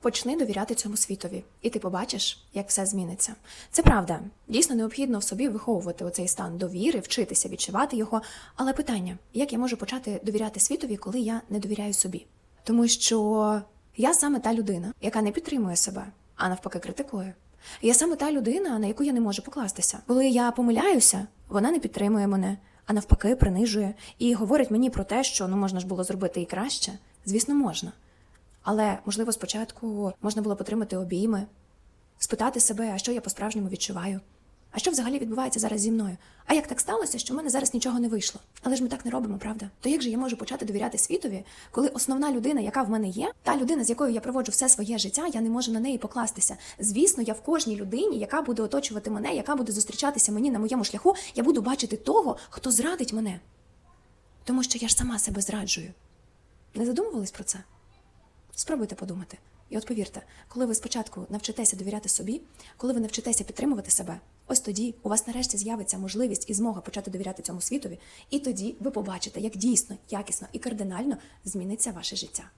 Почни довіряти цьому світові, і ти побачиш, як все зміниться. Це правда. Дійсно необхідно в собі виховувати оцей стан довіри, вчитися відчувати його. Але питання: як я можу почати довіряти світові, коли я не довіряю собі? Тому що я саме та людина, яка не підтримує себе, а навпаки критикує. Я саме та людина, на яку я не можу покластися. Коли я помиляюся, вона не підтримує мене, а навпаки, принижує і говорить мені про те, що ну можна ж було зробити і краще. Звісно, можна. Але можливо, спочатку можна було потримати обійми, спитати себе, а що я по-справжньому відчуваю. А що взагалі відбувається зараз зі мною? А як так сталося, що в мене зараз нічого не вийшло? Але ж ми так не робимо, правда? То як же я можу почати довіряти світові, коли основна людина, яка в мене є, та людина, з якою я проводжу все своє життя, я не можу на неї покластися. Звісно, я в кожній людині, яка буде оточувати мене, яка буде зустрічатися мені на моєму шляху, я буду бачити того, хто зрадить мене. Тому що я ж сама себе зраджую. Не задумувались про це? Спробуйте подумати. І от повірте, коли ви спочатку навчитеся довіряти собі, коли ви навчитеся підтримувати себе, ось тоді у вас нарешті з'явиться можливість і змога почати довіряти цьому світові, і тоді ви побачите, як дійсно, якісно і кардинально зміниться ваше життя.